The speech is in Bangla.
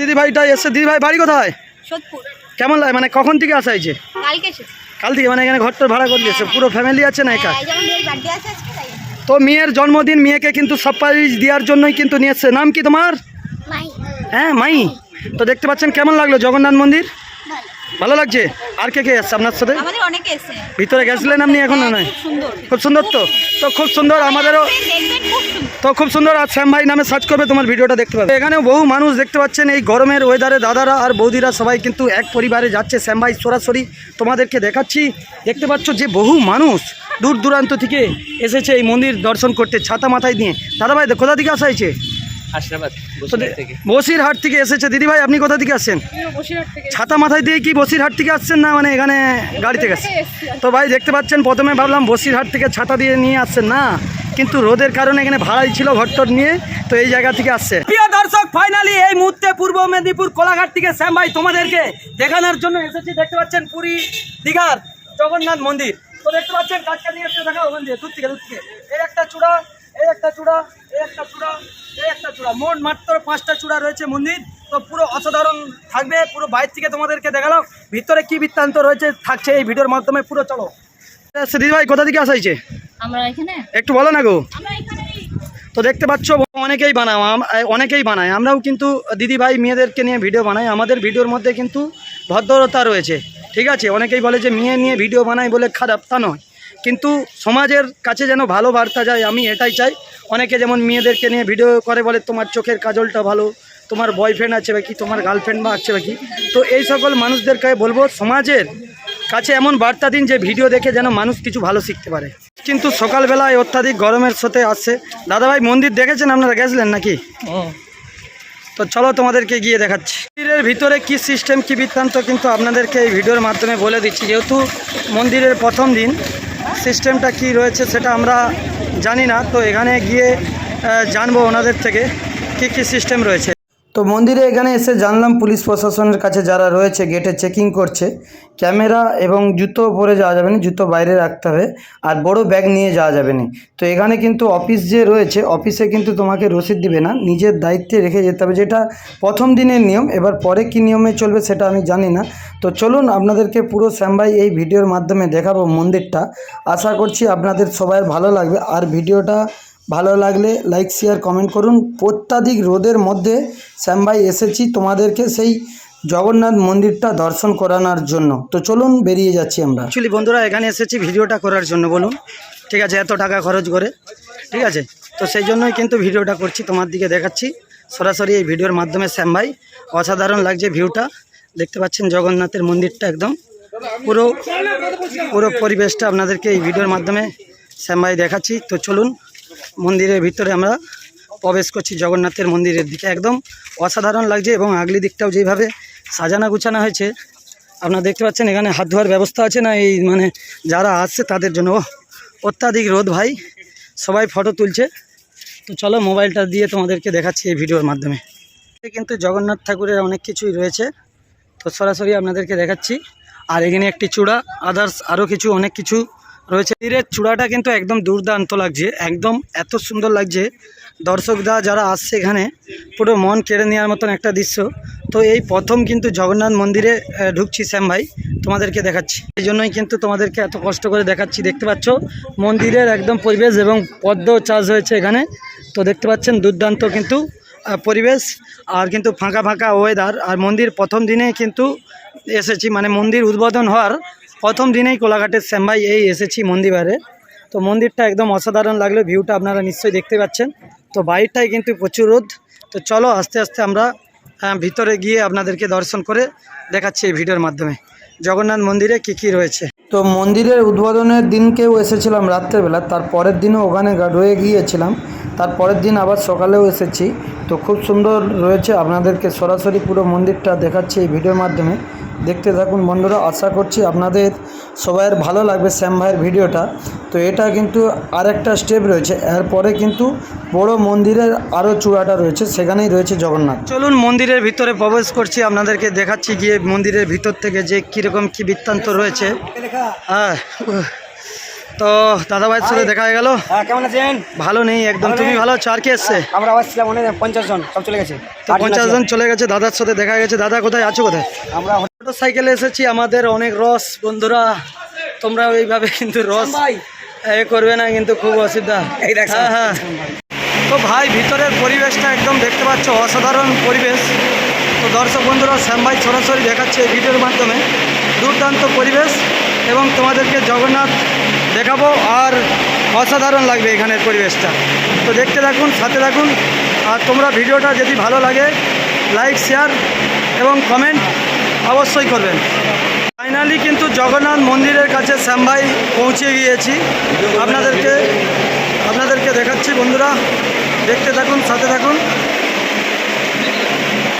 দিদি ভাইটা এসছে। দিদি ভাই বাড়ি কোথায়? কেমন লাগে? মানে কখন থেকে আসা হয়েছে কাল থেকে মানে এখানে ঘরটা ভাড়া করে দিয়েছে। পুরো ফ্যামিলি আছে না একা? হ্যাঁ, তো মেয়ের জন্মদিন মেয়েকে কিন্তু সারপ্রাইজ দেওয়ার জন্যই কিন্তু নিয়ে এসছে। নাম কি তোমার? হ্যাঁ মাই তো দেখতে পাচ্ছেন কেমন লাগল জগন্নাথ মন্দির? ভালো লাগছে? আর কে কে এসছে আপনার সাথে? ভিতরে গেছিলেন আপনি এখন না নয় খুব সুন্দর। তো? তো খুব সুন্দর আমাদেরও তো খুব সুন্দর আর শ্যাম ভাই নামে সার্চ করবে তোমার ভিডিওটা দেখতে পাবে। এখানেও বহু মানুষ দেখতে পাচ্ছেন এই গরমের ওয়েদারে দাদারা আর বৌদিরা সবাই কিন্তু এক পরিবারে যাচ্ছে। শ্যাম ভাই সরাসরি তোমাদেরকে দেখাচ্ছি। দেখতে পাচ্ছ যে বহু মানুষ দূর দূরান্ত থেকে এসেছে এই মন্দির দর্শন করতে ছাতা মাথায় নিয়ে। দাদা ভাই কোথা থেকে আসা হয়েছে? বসিরহাট থেকে এসেছে। দিদি ভাই আপনি কোথা থেকে আসছেন? ছাতা মাথায় দিয়ে কি বসিরহাট থেকে আসছেন না মানে এখানে গাড়ি থেকে আসছেন তো ভাই দেখতে পাচ্ছেন প্রথমে ভাবলাম বসিরহাট থেকে ছাতা দিয়ে নিয়ে আসছেন না কিন্তু রোদের কারণে এখানে ভাড়াই ছিল ঘরটর নিয়ে তো এই জায়গা থেকে আসছে। প্রিয় দর্শক ফাইনালি এই মুহূর্তে পূর্ব মেদিনীপুর কোলাঘাট থেকে শ্যাম ভাই তোমাদেরকে দেখানোর জন্য এসেছি। দেখতে পাচ্ছেন পুরী দীঘার জগন্নাথ মন্দির। তো দেখতে পাচ্ছেন কাজটা নিয়ে এসে দেখা ওখান দিয়ে দূর থেকে দূর থেকে। এই একটা চূড়া এই একটা চূড়া এই একটা চূড়া। এই একটা চূড়া। মোট মাত্র পাঁচটা চূড়া রয়েছে মন্দির। তো পুরো অসাধারণ থাকবে পুরো বাইরে থেকে তোমাদেরকে দেখালাম। ভিতরে কি বৃত্তান্ত রয়েছে থাকছে এই ভিডিওর মাধ্যমে পুরো চলো। দিদি ভাই কোথা থেকে আসাইছে একটু বলো না গো। তো দেখতে পাচ্ছ অনেকেই বানাও অনেকেই বানায়। আমরাও কিন্তু দিদি ভাই মেয়েদেরকে নিয়ে ভিডিও বানাই। আমাদের ভিডিওর মধ্যে কিন্তু ভদ্রতা রয়েছে। ঠিক আছে? অনেকেই বলে যে মেয়ে নিয়ে ভিডিও বানাই বলে খারাপ তা নয়। কিন্তু সমাজের কাছে যেন ভালো বার্তা যায় আমি এটাই চাই। অনেকে যেমন মেয়েদেরকে নিয়ে ভিডিও করে বলে তোমার চোখের কাজলটা ভালো তোমার বয়ফ্রেন্ড আছে বা কি তোমার গার্লফ্রেন্ড বা আছে বা কি? তো এই সকল মানুষদেরকে বলব সমাজের কাছে এমন বার্তা দিন যে ভিডিও দেখে যেন মানুষ কিছু ভালো শিখতে পারে। কিন্তু সকালবেলায় অত্যাধিক গরমের সাথে আসছে। দাদাভাই মন্দির দেখেছেন আপনারা? গেছিলেন নাকি? তো চলো তোমাদেরকে গিয়ে দেখাচ্ছি। মন্দিরের ভিতরে কি সিস্টেম কি বৃত্তান্ত কিন্তু আপনাদেরকে এই ভিডিওর মাধ্যমে বলে দিচ্ছি। যেহেতু মন্দিরের প্রথম দিন সিস্টেমটা কি রয়েছে সেটা আমরা জানি না তো এখানে গিয়ে জানব ওনাদের থেকে কি কি সিস্টেম রয়েছে। তো মন্দিরে এখানে এসে জানলাম পুলিশ প্রশাসনের কাছে যারা রয়েছে গেটে চেকিং করছে। ক্যামেরা এবং জুতো পরে যাওয়া যাবে না, জুতো বাইরে রাখতে হবে আর বড় ব্যাগ নিয়ে যাওয়া যাবে না। তো এখানে কিন্তু অফিস যে রয়েছে অফিসে কিন্তু তোমাকে রসিদ দিবে না, নিজের দায়িত্বে রেখে যেতে হবে, যেটা প্রথম দিনের নিয়ম, এবার পরে কি নিয়মে চলবে সেটা আমি জানি না। তো চলুন আপনাদেরকে পুরো শ্যামবাই এই ভিডিওর মাধ্যমে দেখাবো মন্দিরটা। আশা করছি আপনাদের সবাই ভালো লাগবে, আর ভিডিওটা ভালো লাগলে লাইক শেয়ার কমেন্ট করুন। অত্যাধিক রোদের মধ্যে শ্যামভাই এসেছি তোমাদেরকে সেই জগন্নাথ মন্দিরটা দর্শন করানোর জন্য। তো চলুন বেরিয়ে যাচ্ছি আমরা। অ্যাকচুয়ালি বন্ধুরা, এখানে এসেছি ভিডিওটা করার জন্য, বলুন। ঠিক আছে, এত টাকা খরচ করে। ঠিক আছে? তো সেই জন্যই কিন্তু ভিডিওটা করছি, তোমার দিকে দেখাচ্ছি। সরাসরি এই ভিডিওর মাধ্যমে শ্যাম ভাই অসাধারণ লাগছে ভিউটা দেখতে পাচ্ছেন জগন্নাথের মন্দিরটা একদম। পুরো পুরো পরিবেশটা আপনাদেরকে এই ভিডিওর মাধ্যমে শ্যাম ভাই দেখাচ্ছি। তো চলুন মন্দিরের ভিতরে আমরা প্রবেশ করছি জগন্নাথের মন্দিরের দিকে। একদম অসাধারণ লাগছে এবং আগলি দিকটাও যেভাবে সাজানো গুছানো হয়েছে, আপনারা দেখতে পাচ্ছেন এখানে হাত ধোয়ার ব্যবস্থা আছে না, এই মানে যারা আসছে তাদের জন্য। অত্যাধিক রোদ ভাই, সবাই ফটো তুলছে। তো চলো মোবাইলটা দিয়ে তোমাদেরকে দেখাচ্ছি এই ভিডিওর মাধ্যমে। কিন্তু জগন্নাথ ঠাকুরের অনেক কিছুই রয়েছে। তো সরাসরি আপনাদেরকে দেখাচ্ছি। আর এখানে একটি চূড়া আদার্স আরও কিছু, অনেক কিছু রয়েছে। মন্দিরের চূড়াটা কিন্তু একদম দুর্দান্ত লাগছে, একদম এত সুন্দর লাগছে। দর্শকরা যারা আসছে এখানে, পুরো মন কেড়ে নেওয়ার মতন একটা দৃশ্য। তো এই প্রথম কিন্তু জগন্নাথ মন্দিরে ঢুকছি শ্যাম ভাই, তোমাদেরকে দেখাচ্ছি। এই জন্যই কিন্তু তোমাদেরকে এত কষ্ট করে দেখাচ্ছি, দেখতে পাচ্ছ? মন্দিরের একদম পরিবেশ এবং পদ্ম চাষ হয়েছে এখানে। তো দেখতে পাচ্ছেন দুর্দান্ত কিন্তু পরিবেশ আর কিন্তু ফাঁকা ফাঁকা ওয়েদার আর মন্দির প্রথম দিনে কিন্তু এসেছি মানে মন্দির উদ্বোধন হওয়ার প্রথম দিনেই কোলাঘাটের শ্যামভাই এই এসেছি মন্দিরে তো মন্দিরটা একদম অসাধারণ লাগল ভিউটা আপনারা নিশ্চয়ই দেখতে পাচ্ছেন। তো বাইরটাই কিন্তু প্রচুর রোদ। তো চলো আস্তে আস্তে আমরা ভিতরে গিয়ে আপনাদেরকে দর্শন করে দেখাচ্ছি এই ভিডিওর মাধ্যমে। জগন্নাথ মন্দিরে কি কি রয়েছে? তো মন্দিরের উদ্বোধনের দিনকেও এসেছিলাম রাত্রেবেলা, তার পরের দিনও ওখানে রয়ে গিয়েছিলাম। তার পরের দিন আবার সকালেও এসেছি। তো খুব সুন্দর রয়েছে, আপনাদেরকে সরাসরি পুরো মন্দিরটা দেখাচ্ছি এই ভিডিওর মাধ্যমে। দেখতে থাকুন বন্ধুরা আশা করছি আপনাদের সবাইয়ের ভালো লাগবে শ্যাম ভাইয়ের ভিডিওটা। তো এটা কিন্তু আরেকটা স্টেপ রয়েছে এরপরে কিন্তু বড় মন্দিরের আরও চূড়াটা রয়েছে সেখানেই রয়েছে জগন্নাথ। চলুন মন্দিরের ভিতরে প্রবেশ করছি আপনাদেরকে দেখাচ্ছি গিয়ে মন্দিরের ভিতর থেকে যে কীরকম কী বৃত্তান্ত রয়েছে। হ্যাঁ তো দাদা ভাইয়ের সাথে দেখা হয়ে গেল। হ্যাঁ কেমন আছেন? ভালো নেই একদম তুমি ভালো আছো? আর কি এসছে? আমরা আবার ছিলাম পঞ্চাশ জন সব চলে গেছে। তো পঞ্চাশ জন চলে গেছে দাদার সাথে দেখা গেছে। দাদা কোথায়? আছো কোথায়? আমরা মোটর সাইকেলে এসেছি আমাদের অনেক রস বন্ধুরা। তোমরা ওইভাবে কিন্তু রস এ করবে না কিন্তু খুব অসুবিধা। হ্যাঁ হ্যাঁ। তো ভাই ভিতরের পরিবেশটা একদম দেখতে পাচ্ছ অসাধারণ পরিবেশ। তো দর্শক বন্ধুরা শ্যাম ভাই সরাসরি দেখাচ্ছে এই ভিডিওর মাধ্যমে। দুর্দান্ত পরিবেশ এবং তোমাদেরকে জগন্নাথ দেখাবো আর অসাধারণ লাগবে এখানের পরিবেশটা। তো দেখতে থাকুন সাথে থাকুন আর তোমরা ভিডিওটা যদি ভালো লাগে লাইক শেয়ার এবং কমেন্ট অবশ্যই করবেন। ফাইনালি কিন্তু জগন্নাথ মন্দিরের কাছে শ্যামভাই পৌঁছে গিয়েছি। আপনাদেরকে আপনাদেরকে দেখাচ্ছি বন্ধুরা। দেখতে থাকুন, সাথে থাকুন।